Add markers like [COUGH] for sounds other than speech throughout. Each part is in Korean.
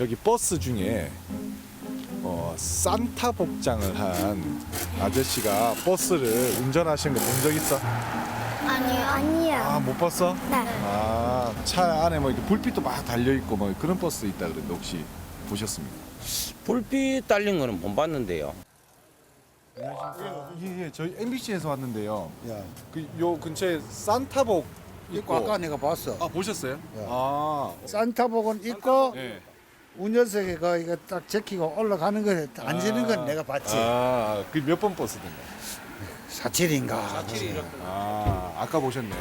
여기 버스 중에 어, 산타 복장을 한 아저씨가 버스를 운전하시는 거 본 적 있어? 아니요. 아니요. 아, 못 봤어? 네. 아, 차 안에 뭐 이렇게 불빛도 막 달려 있고 뭐 그런 버스 있다 그랬는데 혹시 보셨습니까? 불빛 달린 거는 못 봤는데요. 예, 예, 저희 MBC에서 왔는데요. 야, 그 요 근처에 산타복 있고 아까 내가 봤어. 아 보셨어요? 야. 아, 산타복은 입고 네. 운전석에 그 이거 딱 제키고 올라가는 거 앉는 건 내가 봤지. 아, 그 몇 번 버스든가? 사칠인가. 사칠이 아, 아까 보셨네.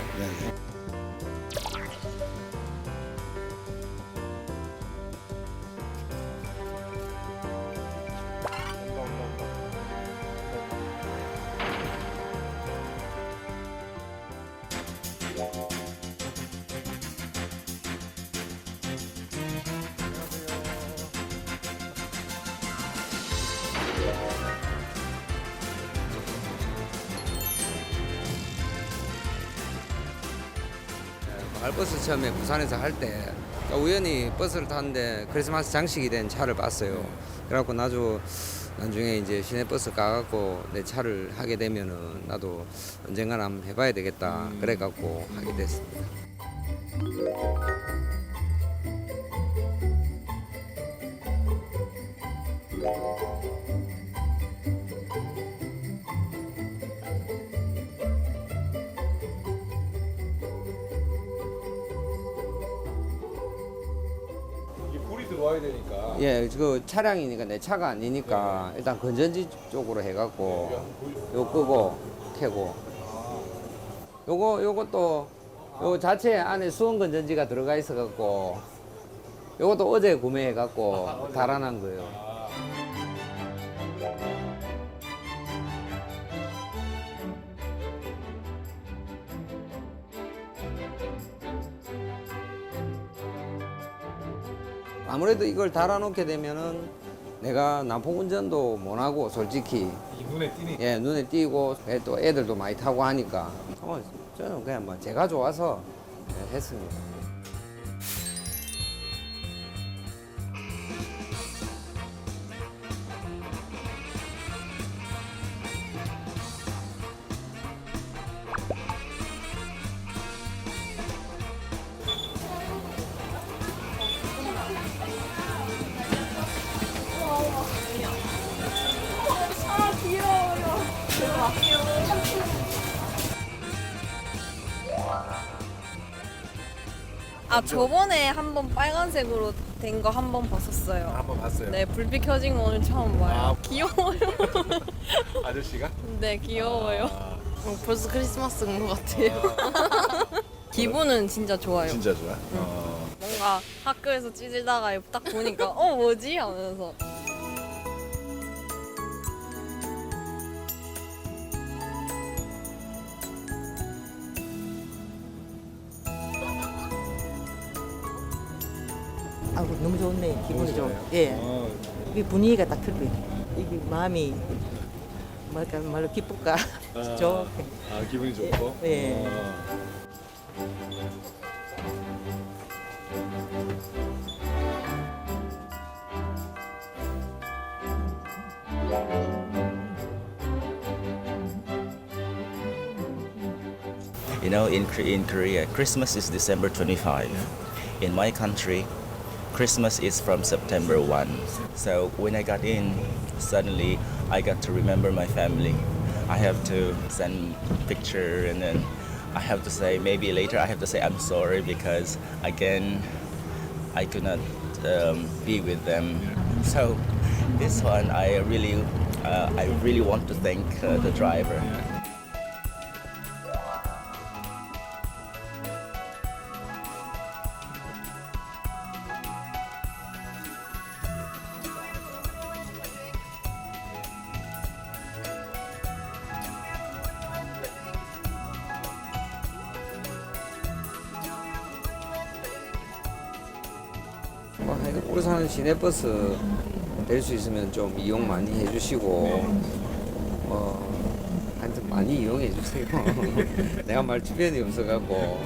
마을버스 처음에 부산에서 할 때 우연히 버스를 탔는데 크리스마스 장식이 된 차를 봤어요. 그래갖고 나도 나중에 이제 시내버스 가갖고 내 차를 하게 되면은 나도 언젠간 한번 해봐야 되겠다. 그래갖고 하게 됐습니다. 들어와야 되니까. 예, 그 차량이니까 내 차가 아니니까 일단 건전지 쪽으로 해갖고 요 끄고 켜고 요거 요것도 요 자체 안에 수원 건전지가 들어가 있어갖고 요것도 어제 구매해갖고 달아난 거예요. 아무래도 이걸 달아놓게 되면은 내가 남포 운전도 못하고 솔직히 이 눈에 띄니. 예 눈에 띄고 예, 또 애들도 많이 타고 하니까 어, 저는 그냥 뭐 제가 좋아서 예, 했습니다. 아 저번에 한 번 빨간색으로 된 거 한 번 봤었어요. 한번 봤어요. 네 불빛 켜진 거 오늘 처음 봐요. 아. 귀여워요. [LAUGHS] 아저씨가? 네 귀여워요. 아, 어, 벌써 크리스마스인 것 같아요. [LAUGHS] 기분은 진짜 좋아요. 진짜 좋아. 어. 뭔가 학교에서 찌질다가 딱 보니까 어 뭐지 하면서 아우 너무 좋네 기분이 좀 예. 어, 이 분위기가 딱 틀려 이게 마음이 뭐랄까 말로 기쁠까 아, 좋게 아, 기분이 좋고. 예. 어. You know, in, Kor- in Korea, Christmas is December 25. In my country, Christmas is from September 1. So when I got in, suddenly I got to remember my family. I have to send picture and then I have to say, maybe later I have to say I'm sorry because again, I could not um, be with them. So this one, I really, uh, I really want to thank uh, the driver. 뭐 하여간 우리 사는 시내버스 될 수 있으면 좀 이용 많이 해주시고 뭐 하여튼 많이 이용해 주세요. [LAUGHS] 내가 말 주변이 없어갖고